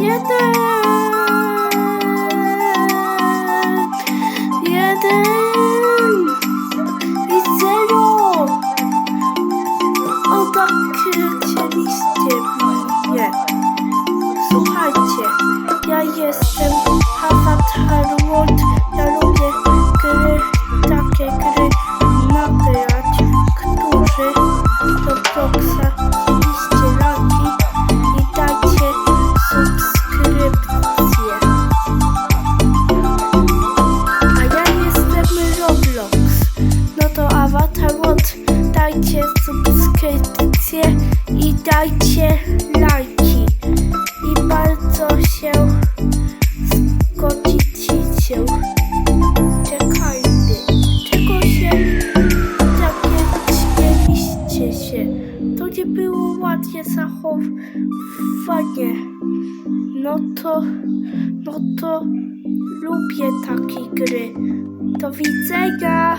jeden, jeden i zero. O tak chcieliście mnie. Słuchajcie, ja jestem dajcie subskrypcję i dajcie lajki. I bardzo się zgodzicie. Czekajmy. Czego się takie śmieliście się? To nie było ładnie zachowanie. No to, no to lubię takie gry. Do widzenia.